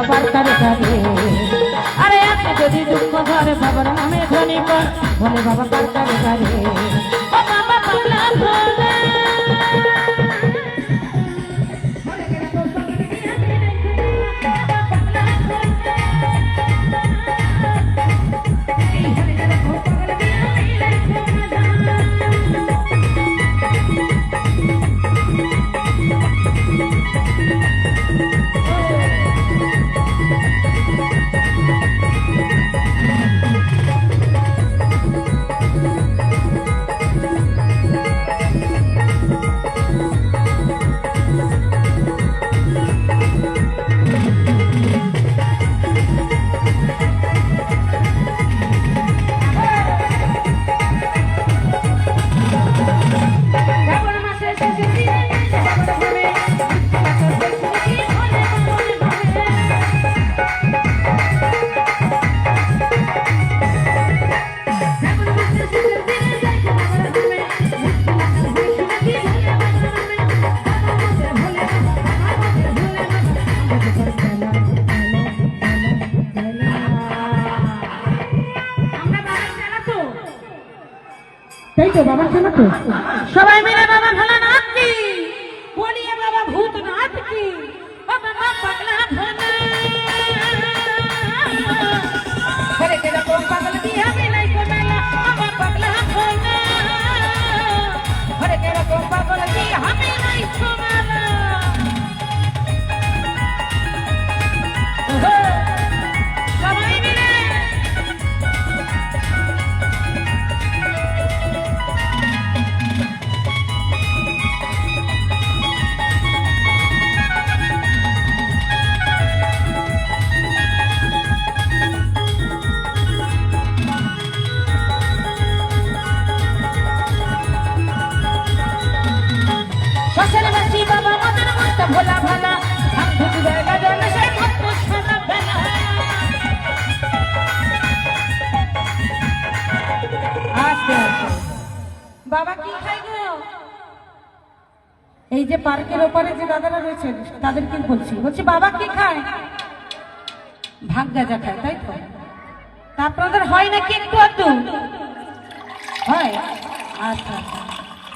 বাবা বার্তা রেখাবে আরে এত যদি দুঃখ ধরে বাবার নামে ধনী কর ভোলে বাবা বার্তা রেখাবে ও তাই তো বাবার সবাই মিলে শ্মশান বাসী বাবা কি খাই গো? এই যে পার্কের ওপারে যে দাদারা রয়েছেন, তাদেরকে বলছি বলছি, বাবা কি খায়? ভাগ গাজা খায়, তাই তা আপনাদের হয় নাকি একটু আধটু? হয়? আচ্ছা আচ্ছা।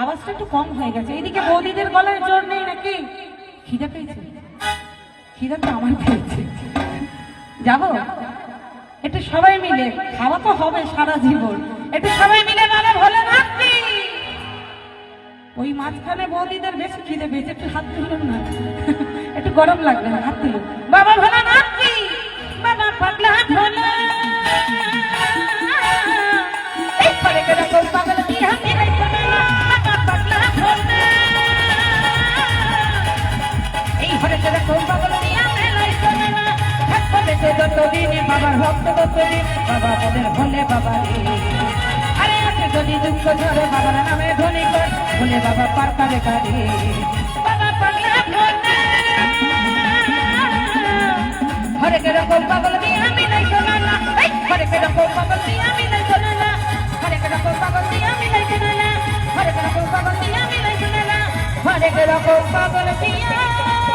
আওয়াজটা একটু কম হয়ে গেছে। এদিকে বৌদিদের গলায় জোর নেই নাকি? খিদে পেয়েছে। খিদে তো আমার পেয়েছে। যাব? একটু সবাই মিলে। খাওয়া তো হবে সারা জীবন। একটু সবাই মিলে বাবা ভালো কি ওই মাঝখানে বৌদিদের বেশি খিদে পেয়েছে। একটু হাত তুলুন না। একটু গরম লাগবে হাত তুলুন। বাবা ভোলানাথ কি বাবা পাগলা ভোলা! যতদিন বাবার ভক্ত ততদিন বাবা বলে ভোলে বাবা আরে আছে যদি দুঃখ ঝরে বাবার নামে ধনী কর, বলে বাবা পার পারে কারে বাবা পাগলা ভোলা। ঘরে কেরো কোন পাগল দিয়ে আমি নাই শোনা না এই ঘরে পাগল দিয়ে আমি নাই শোনা না ঘরে কেরো পাগল দিয়ে আমি নাই শোনা না ঘরে কেরো পাগল দিয়ে আমি নাই শোনা না ঘরে কেরো পাগল দিয়ে